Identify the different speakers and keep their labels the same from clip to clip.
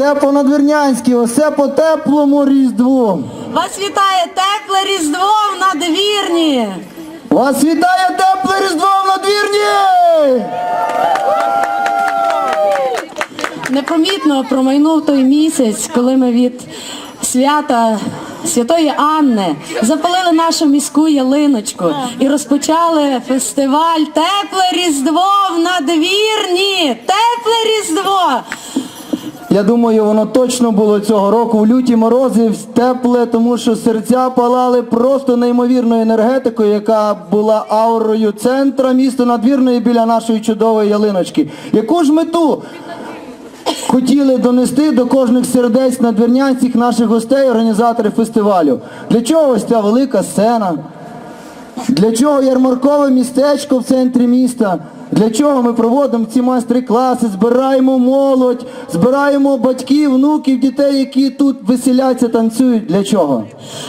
Speaker 1: Осе по надвірнянськи, осе по теплому різдву.
Speaker 2: Вас вітає тепле різдво в надвірні.
Speaker 1: Вас вітає тепле різдво в надвірні!
Speaker 2: Непомітно промайнув той місяць, коли ми від свята Святої Анни запалили нашу міську ялиночку і розпочали фестиваль Тепле Різдво в надвірні. Тепле Різдво.
Speaker 1: Я думаю, воно точно було цього року в люті морози тепле, тому що серця палали просто неймовірною енергетикою, яка була аурою центра міста надвірної біля нашої чудової ялиночки. Яку ж мету хотіли донести до кожних сердець надвірнянських наших гостей, організатори фестивалю? Для чого ось ця велика сцена? Для чого ярмаркове містечко в центрі міста? Для чого ми проводимо ці майстер-класи, збираємо молодь, збираємо батьків, внуків, дітей, які тут веселяться, танцюють. Для чого?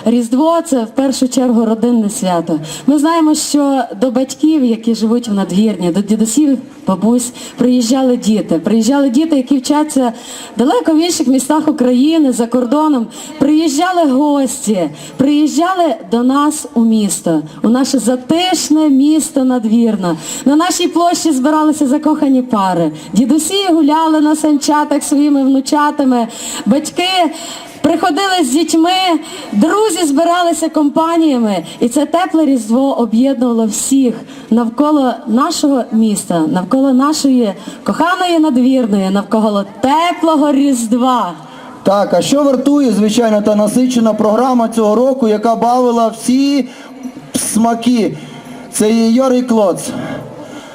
Speaker 2: Різдво це в першу чергу родинне свято. Ми знаємо, що до батьків, які живуть в надвірні, до дідусів, бабусь, приїжджали діти. Приїжджали діти, які вчаться далеко в інших містах України, за кордоном. Приїжджали гості, приїжджали до нас у місто, у наше затишне місто надвірна. На нашій площі збиралися закохані пари. Дідусі гуляли на санчатах своїми внучатами, батьки. Приходили з дітьми, друзі збиралися компаніями, і це тепле різдво об'єднувало всіх навколо нашого міста, навколо нашої коханої надвірної, навколо теплого різдва.
Speaker 1: Так, а що вартує, звичайно, та насичена програма цього року, яка бавила всі смаки. Це є Йорий Клоц.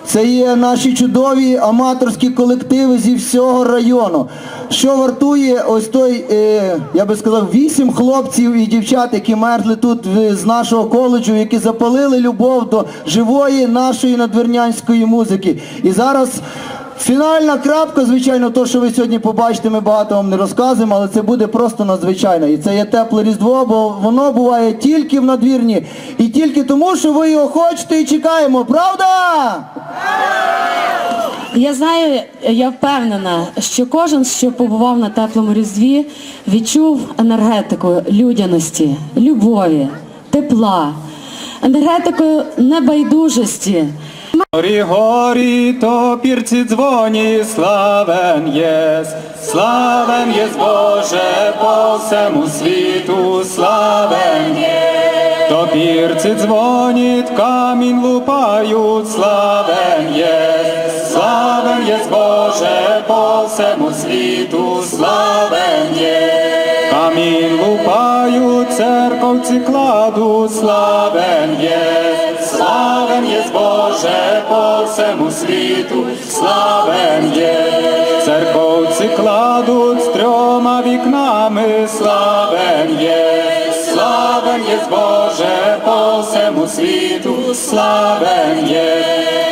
Speaker 1: Це є наші чудові аматорські колективи зі всього району. Що вартує ось той, е, я би сказав, вісім хлопців і дівчат, які мерзли тут е, з нашого коледжу, які запалили любов до живої нашої надвірнянської музики. І зараз Фінальна крапка, звичайно, то, що ви сьогодні побачите, ми багато вам не розказуємо, але це буде просто надзвичайно. І це є тепле різдво, бо воно буває тільки в надвірні. І тільки тому, що ви його хочете і чекаємо, правда?
Speaker 2: Я знаю, я впевнена, що кожен, що побував на теплому різдві, відчув енергетику людяності, любові, тепла, енергетику небайдужості.
Speaker 3: Горі, горі, топірці дзвоні, славен єс, славен єс, Боже, по всему світу, славен єс. Топірці дзвонять, камінь лупають, славен єс, славен єс, Боже, по всему світу, славен єс. Камінь лупають, церковці кладуть, славен єс, славен єс, Боже, по всему світу, славен єс. Церковці кладуть з трьома вікнами, славен єс, славен єс, Боже, по всему світу, славен єс.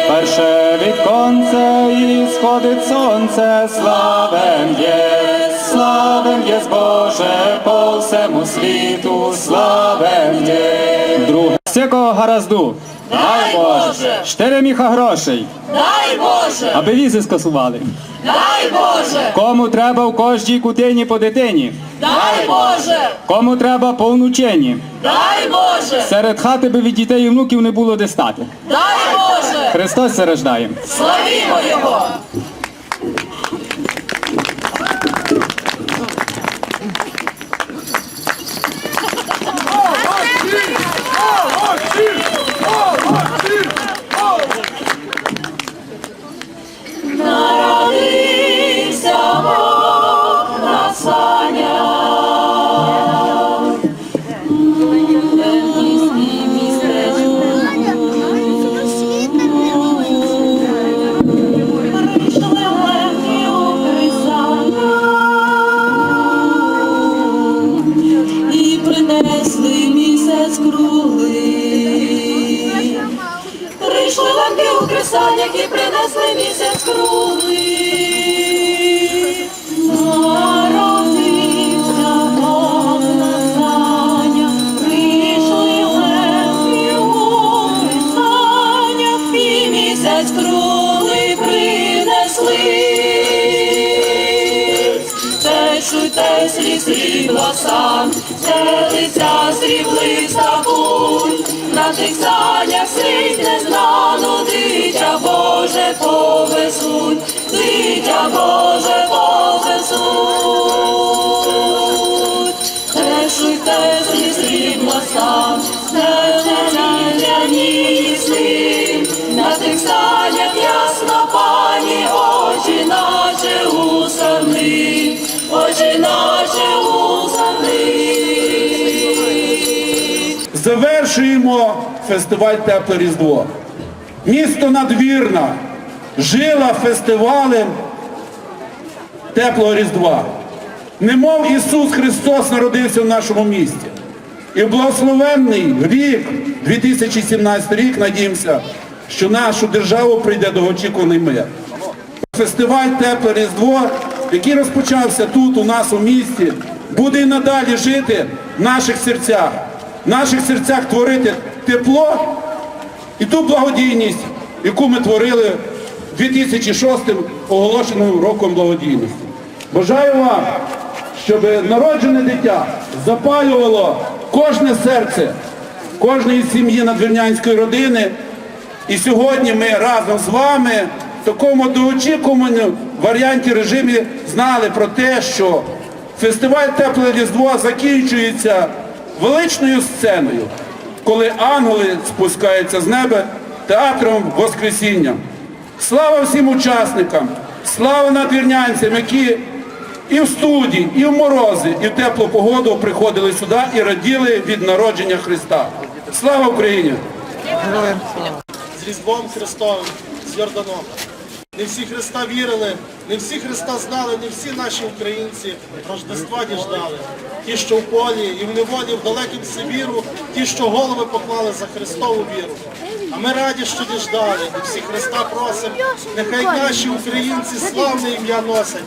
Speaker 3: Перше віконце і сходить сонце, славен єс, славен єс, Боже, по всему світу, славен єс. Друге. Всякого гаразду. Дай Боже. Штири міха грошей.
Speaker 2: Дай Боже!
Speaker 3: Аби візи скасували.
Speaker 2: Дай Боже!
Speaker 3: Кому треба в кожній кутині по дитині.
Speaker 2: Дай Боже!
Speaker 3: Кому треба по внученні.
Speaker 2: Дай Боже!
Speaker 3: Серед хати би від дітей і внуків не було де стати.
Speaker 2: Дай Боже!
Speaker 3: Христос зарождає. рождає.
Speaker 2: Славімо Його! Сан, стелиться сріблиста путь, на тих санях світ незнану, дитя Боже повезуть, дитя Боже повезуть. Тешуйте слід срібла сан, стелиться нісли, на тих санях
Speaker 4: Завершуємо фестиваль Тепле Різдво. Місто Надвірна жила фестивалем Теплого Різдва. Немов Ісус Христос народився в нашому місті. І благословенний рік, 2017 рік, надіємося, що нашу державу прийде довгоочікуваний мир. Фестиваль Тепле Різдво, який розпочався тут, у нас у місті, буде і надалі жити в наших серцях, в наших серцях творити тепло і ту благодійність, яку ми творили 2006 оголошеним роком благодійності. Бажаю вам, щоб народжене дитя запалювало кожне серце кожної сім'ї надвірнянської родини. І сьогодні ми разом з вами в такому доочікуваному варіанті режимі знали про те, що фестиваль Тепле Різдво закінчується величною сценою, коли ангели спускаються з неба театром Воскресіння. Слава всім учасникам, слава надвірнянцям, які і в студії, і в морози, і в теплу погоду приходили сюди і раділи від народження Христа. Слава Україні!
Speaker 5: з Різдвом Христовим, з Йорданом. Не всі Христа вірили, не всі Христа знали, не всі наші українці Рождества діждали. Ті, що в полі і в неволі, в далекім Сибіру, ті, що голови поклали за Христову віру. А ми раді, що діждали, і всі Христа просимо, нехай наші українці славне ім'я носять,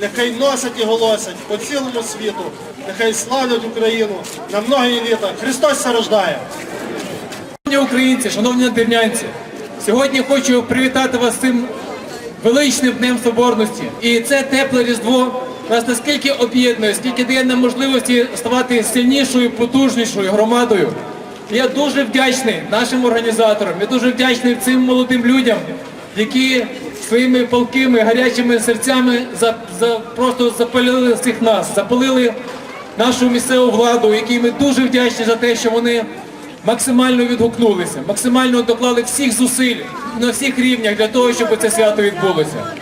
Speaker 5: нехай носять і голосять по цілому світу, нехай славлять Україну на многі літа. Христос рождає!
Speaker 6: Шановні українці, шановні надвірнянці, сьогодні хочу привітати вас цим величним днем соборності. І це тепле різдво нас наскільки об'єднує, скільки дає нам можливості ставати сильнішою, потужнішою громадою. Я дуже вдячний нашим організаторам, я дуже вдячний цим молодим людям, які своїми палкими гарячими серцями за, за, просто запалили всіх нас, запалили нашу місцеву владу, якій ми дуже вдячні за те, що вони максимально відгукнулися, максимально доклали всіх зусиль на всіх рівнях для того, щоб це свято відбулося.